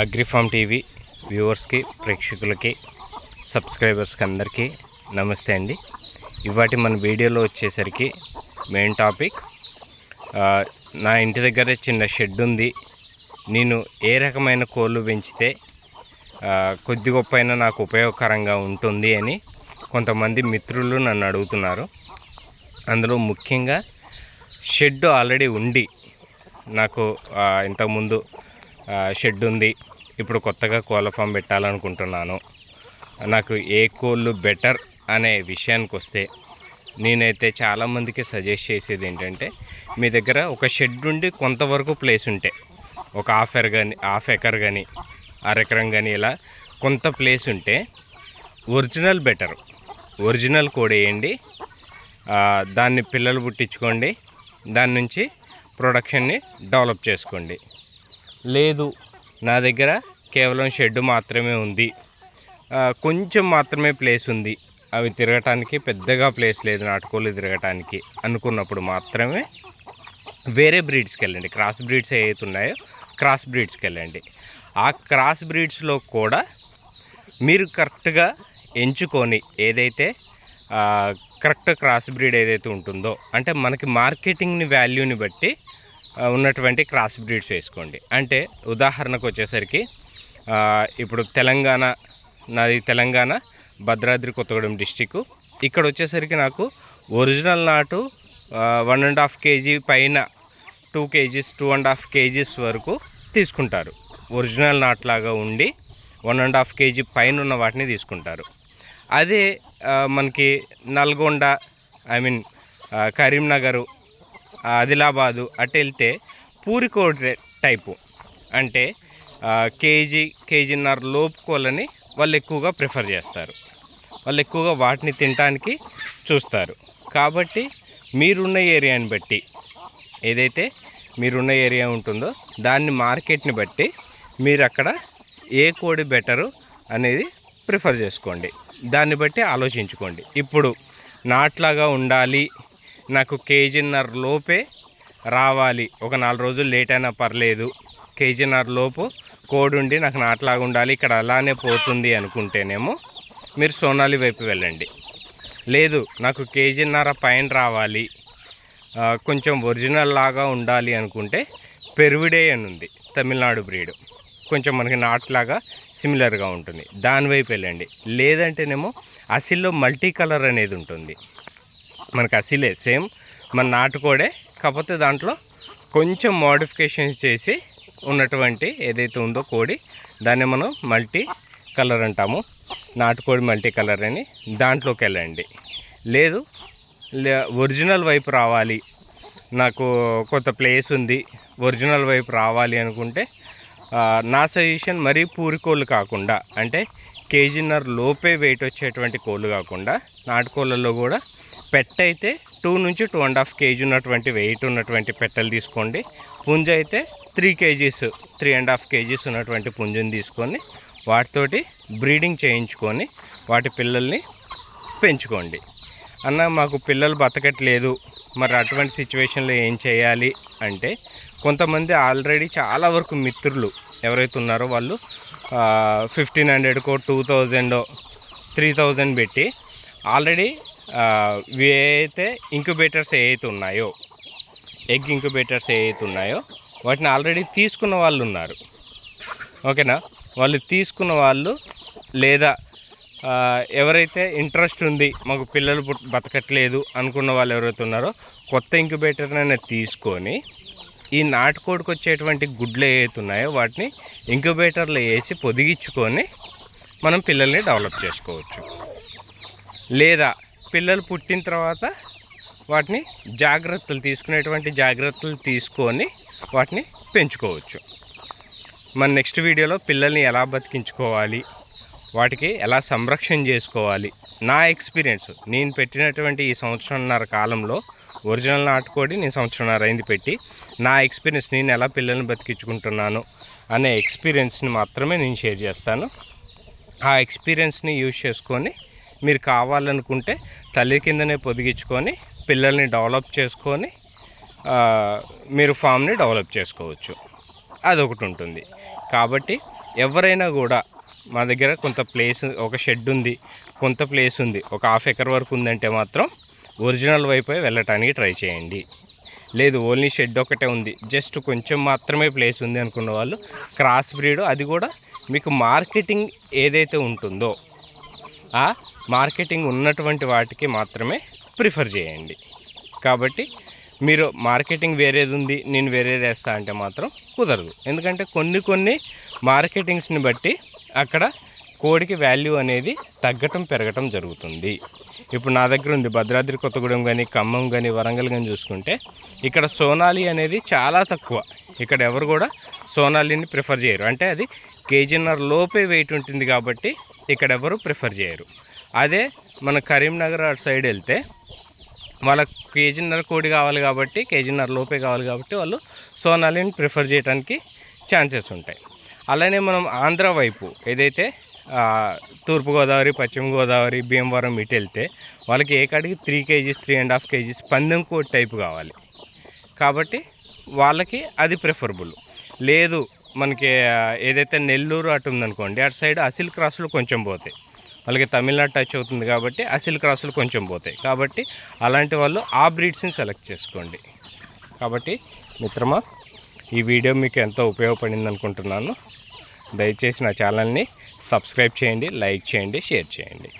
అగ్రిఫామ్ TV వ్యూవర్స్కి ప్రేక్షకులకి సబ్స్క్రైబర్స్కి అందరికీ నమస్తే అండి. ఇవాటి మన వీడియోలో వచ్చేసరికి మెయిన్ టాపిక్ నా ఇంటి దగ్గర చిన్న షెడ్ ఉంది. నేను ఏ రకమైన కోళ్ళు పెంచితే కొద్ది గొప్ప అయినా నాకు ఉపయోగకరంగా ఉంటుంది అని కొంతమంది మిత్రులు నన్ను అడుగుతున్నారు. అందులో ముఖ్యంగా షెడ్ ఆల్రెడీ ఉండి నాకు ఇంతకుముందు షెడ్ ఉంది. ఇప్పుడు కొత్తగా కోళ్ళ ఫామ్ పెట్టాలనుకుంటున్నాను. నాకు ఏ కోళ్ళు బెటర్ అనే విషయానికి వస్తే నేనైతే చాలామందికి సజెస్ట్ చేసేది ఏంటంటే మీ దగ్గర ఒక షెడ్ ఉండి కొంతవరకు ప్లేస్ ఉంటే ఒక హాఫ్ ఎకర్ కానీ హాఫ్ ఎకర్ కానీ అరెకరం కానీ ఇలా కొంత ప్లేస్ ఉంటే ఒరిజినల్ బెటర్. ఒరిజినల్ కోడేయండి దాన్ని పిల్లలు పుట్టించుకోండి. దాని నుంచి ప్రొడక్షన్ని డెవలప్ చేసుకోండి. లేదు. నా దగ్గర కేవలం షెడ్ మాత్రమే ఉంది. కొంచెం మాత్రమే ప్లేస్ ఉంది. అవి తిరగటానికి పెద్దగా ప్లేస్ లేదు నాటుకోళ్ళు తిరగటానికి అనుకున్నప్పుడు మాత్రమే వేరే బ్రీడ్స్కి వెళ్ళండి. క్రాస్ బ్రీడ్స్ ఏవైతే ఉన్నాయో క్రాస్ బ్రీడ్స్కి వెళ్ళండి. ఆ క్రాస్ బ్రీడ్స్లో కూడా మీరు కరెక్ట్గా ఎంచుకొని ఏదైతే కరెక్ట్ క్రాస్ బ్రీడ్ ఏదైతే ఉంటుందో అంటే మనకి మార్కెటింగ్ని వాల్యూని బట్టి ఉన్నటువంటి క్రాస్ బ్రీడ్స్ వేసుకోండి. అంటే ఉదాహరణకు వచ్చేసరికి ఇప్పుడు తెలంగాణ నాది తెలంగాణ భద్రాద్రి కొత్తగూడెం డిస్టిక్ ఇక్కడ వచ్చేసరికి నాకు ఒరిజినల్ నాటు వన్ అండ్ హాఫ్ కేజీ పైన two kgs two and half kgs వరకు తీసుకుంటారు. ఒరిజినల్ నాట్లాగా ఉండి వన్ అండ్ హాఫ్ కేజీ పైన ఉన్న వాటిని తీసుకుంటారు. అదే మనకి నల్గొండ ఐ మీన్ కరీంనగర్ ఆదిలాబాదు అటు వెళ్తే పూరికోడ్ టైపు. అంటే కేజీ కేజీన్నర లోపు కోళ్ళని వాళ్ళు ఎక్కువగా ప్రిఫర్ చేస్తారు. వాళ్ళు ఎక్కువగా వాటిని తినడానికి చూస్తారు. కాబట్టి మీరున్న ఏరియాని బట్టి ఏదైతే మీరున్న ఏరియా ఉంటుందో దాన్ని మార్కెట్ని బట్టి మీరు అక్కడ ఏ కోడి బెటరు అనేది ప్రిఫర్ చేసుకోండి. దాన్ని బట్టి ఆలోచించుకోండి. ఇప్పుడు నాట్లాగా ఉండాలి నాకు కేజీన్నర లోపే రావాలి. ఒక నాలుగు రోజులు లేట్ అయినా పర్లేదు. కేజీన్నర లోపు కోడుండి ఉండి నాకు నాట్లాగా ఉండాలి. ఇక్కడ అలానే పోతుంది అనుకుంటేనేమో మీరు సోనాలి వైపు వెళ్ళండి. లేదు నాకు కేజీన్నర పైన రావాలి. కొంచెం ఒరిజినల్ లాగా ఉండాలి అనుకుంటే పెరువిడే అని ఉంది తమిళనాడు బ్రీడ్ కొంచెం మనకి నాట్లాగా సిమిలర్గా ఉంటుంది. దాని వైపు వెళ్ళండి. లేదంటేనేమో అసిల్లో మల్టీ కలర్ అనేది ఉంటుంది. మనకి అసిలే సేమ్ మన నాటుకోడే. కాకపోతే దాంట్లో కొంచెం మోడిఫికేషన్ చేసి ఉన్నటువంటి ఏదైతే ఉందో కోడి దాన్ని మనం మల్టీ కలర్ అంటాము. నాటుకోడి మల్టీ కలర్ అని దాంట్లోకి వెళ్ళండి. లేదు ఒరిజినల్ వైపు రావాలి. నాకు కొత్త ప్లేస్ ఉంది ఒరిజినల్ వైపు రావాలి అనుకుంటే నా సజెషన్ మరీ పూరి కోళ్ళు కాకుండా అంటే కేజీన్నర లోపే వెయిట్ వచ్చేటువంటి కోళ్ళు కాకుండా నాటుకోళ్ళల్లో కూడా పెట్ట అయితే టూ నుంచి టూ అండ్ హాఫ్ కేజీ ఉన్నటువంటి వెయిట్ ఉన్నటువంటి పెట్టెలు తీసుకోండి. పుంజ అయితే three kgs three and half kgs ఉన్నటువంటి పుంజుని తీసుకొని వాటితోటి బ్రీడింగ్ చేయించుకొని వాటి పిల్లల్ని పెంచుకోండి. అన్న మాకు పిల్లలు బతకట్లేదు. మరి అటువంటి సిచ్యువేషన్లో ఏం చేయాలి అంటే కొంతమంది ఆల్రెడీ చాలా వరకు మిత్రులు ఎవరైతే ఉన్నారో వాళ్ళు ఫిఫ్టీన్ హండ్రెడ్కో టూ థౌజండ్ త్రీ థౌజండ్ పెట్టి ఆల్రెడీ ఏవైతే ఇంక్యుబేటర్స్ ఏవైతే ఉన్నాయో ఎగ్ ఇంక్యుబేటర్స్ ఏవైతే ఉన్నాయో వాటిని ఆల్రెడీ తీసుకున్న వాళ్ళు ఉన్నారు. ఓకేనా? వాళ్ళు తీసుకున్న వాళ్ళు లేదా ఎవరైతే ఇంట్రెస్ట్ ఉంది మాకు పిల్లలు బతకట్లేదు అనుకున్న వాళ్ళు ఎవరైతే ఉన్నారో కొత్త ఇంక్యుబేటర్నైనా తీసుకొని ఈ నాటుకోడికి వచ్చేటువంటి గుడ్లు ఏవైతే ఉన్నాయో వాటిని ఇంక్యుబేటర్లో వేసి పొదిగించుకొని మనం పిల్లల్ని డెవలప్ చేసుకోవచ్చు. లేదా పిల్లలు పుట్టిన తర్వాత వాటిని జాగ్రత్తలు తీసుకునేటువంటి జాగ్రత్తలు తీసుకొని వాటిని పెంచుకోవచ్చు. మన నెక్స్ట్ వీడియోలో పిల్లల్ని ఎలా బతికించుకోవాలి వాటికి ఎలా సంరక్షణ చేసుకోవాలి నా ఎక్స్పీరియన్స్ నేను పెట్టినటువంటి ఈ సంవత్సరంన్నర కాలంలో ఒరిజినల్ నాటుకోడి నేను సంవత్సరంన్నర అయింది పెట్టి నా ఎక్స్పీరియన్స్ నేను ఎలా పిల్లల్ని బతికించుకుంటున్నాను అనే ఎక్స్పీరియన్స్ని మాత్రమే నేను షేర్ చేస్తాను. ఆ ఎక్స్పీరియన్స్ని యూజ్ చేసుకొని మీరు కావాలనుకుంటే తల్లి కిందనే పొదిగించుకొని పిల్లల్ని డెవలప్ చేసుకొని మీరు ఫామ్ని డెవలప్ చేసుకోవచ్చు. అదొకటి ఉంటుంది. కాబట్టి ఎవరైనా కూడా మా దగ్గర కొంత ప్లేస్ ఒక షెడ్ ఉంది కొంత ప్లేస్ ఉంది ఒక హాఫ్ ఎకర్ వరకు ఉందంటే మాత్రం ఒరిజినల్ వైపే వెళ్ళటానికి ట్రై చేయండి. లేదు ఓన్లీ షెడ్ ఒకటే ఉంది జస్ట్ కొంచెం మాత్రమే ప్లేస్ ఉంది అనుకున్న వాళ్ళు క్రాస్ బ్రీడ్ అది కూడా మీకు మార్కెటింగ్ ఏదైతే ఉంటుందో మార్కెటింగ్ ఉన్నటువంటి వాటికి మాత్రమే ప్రిఫర్ చేయండి. కాబట్టి మీరు మార్కెటింగ్ వేరేది ఉంది నేను వేరేది వేస్తా అంటే మాత్రం కుదరదు. ఎందుకంటే కొన్ని కొన్ని మార్కెటింగ్స్ని బట్టి అక్కడ కోడికి వాల్యూ అనేది తగ్గటం పెరగటం జరుగుతుంది. ఇప్పుడు నా దగ్గర ఉంది భద్రాద్రి కొత్తగూడెం కానీ ఖమ్మం కానీ వరంగల్ కానీ చూసుకుంటే ఇక్కడ సోనాలి అనేది చాలా తక్కువ. ఇక్కడ ఎవరు కూడా సోనాలిని ప్రిఫర్ చేయరు. అంటే అది కేజీన్నర లోపే వెయిట్ ఉంటుంది కాబట్టి ఇక్కడ ఎవరు ప్రిఫర్ చేయరు. అదే మన కరీంనగర్ అటు సైడ్ వెళ్తే వాళ్ళకి కేజీన్నర కోడి కావాలి కాబట్టి కేజీన్నర లోపే కావాలి కాబట్టి వాళ్ళు సోనాలిని ప్రిఫర్ చేయడానికి ఛాన్సెస్ ఉంటాయి. అలానే మనం ఆంధ్ర వైపు ఏదైతే తూర్పుగోదావరి పశ్చిమ గోదావరి భీమవరం ఇటు వెళ్తే వాళ్ళకి ఏ కాడికి three kgs three and half kgs పందెం కోడి టైపు కావాలి. కాబట్టి వాళ్ళకి అది ప్రిఫరబుల్. లేదు మనకి ఏదైతే నెల్లూరు అటు ఉందనుకోండి అటు సైడ్ అసిల్ క్రాసులు కొంచెం పోతాయి. వాళ్ళకి తమిళనాడు టచ్ అవుతుంది కాబట్టి అసిల్ క్రాసులు కొంచెం పోతాయి. కాబట్టి అలాంటి వాళ్ళు ఆ బ్రీడ్స్ని సెలెక్ట్ చేసుకోండి. కాబట్టి మిత్రమా ఈ వీడియో మీకు ఎంతో ఉపయోగపడింది అనుకుంటున్నాను. దయచేసి నా ఛానల్ని సబ్స్క్రైబ్ చేయండి లైక్ చేయండి షేర్ చేయండి.